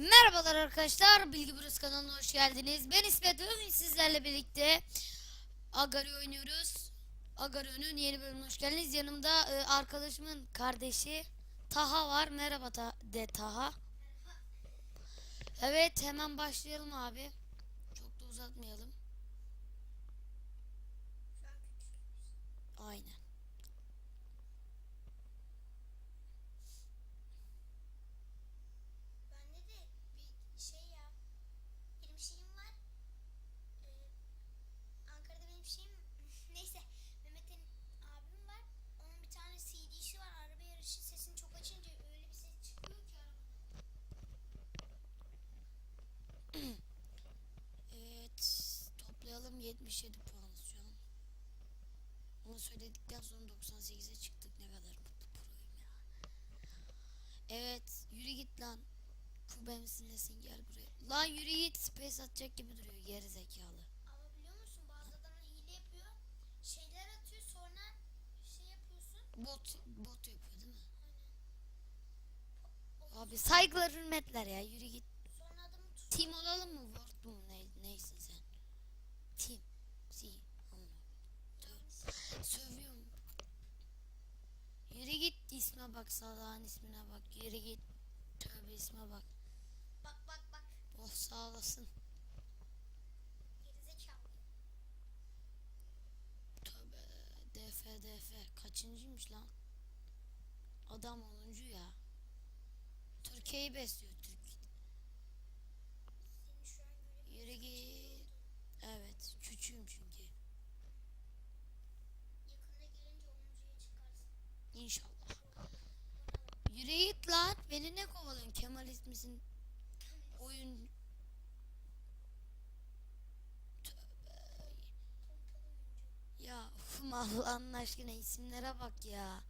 Merhabalar arkadaşlar, Bilgi Burası kanalına hoş geldiniz. Ben İsmet Bugün sizlerle birlikte Agari oynuyoruz. Agari'nin yeni bölümüne hoş geldiniz. Yanımda e, arkadaşımın kardeşi Taha var. Merhaba Ta- de Taha. Evet, hemen başlayalım abi. Çok da uzatmayalım. 77 puan şu an. Onu söyledikten sonra 98'e çıktık. Ne kadar mutlu proyum ya. Evet, yürü git lan. Kuba misinlesin gel buraya. Lan yürü git. Space atacak gibi duruyor geri zekalı. Ama biliyor musun bazı adamlar hile yapıyor. Şeyler atıyor sonra şey yapıyorsun. Bot bot yapıyor değil mi? O- Abi saygılar hürmetler ya yürü git. Sonra adamı tut. Team olalım mı? Word mu? Ne, neysin sen? Team. Team. Amına. Tövbe. Sövüyorum. Yürü git isme bak salağın ismine bak. Yürü git. Tövbe isme bak. Bak bak bak. Oh sağ olasın. Tövbe. DF DF. Kaçıncıymış lan? Adam 10. ya. Türkiye'yi besliyor Yürü git lan. Beni ne kovalıyorsun? Kemalist misin? Oyun... Tövbe. Ya ufum Allah'ın aşkına isimlere bak ya.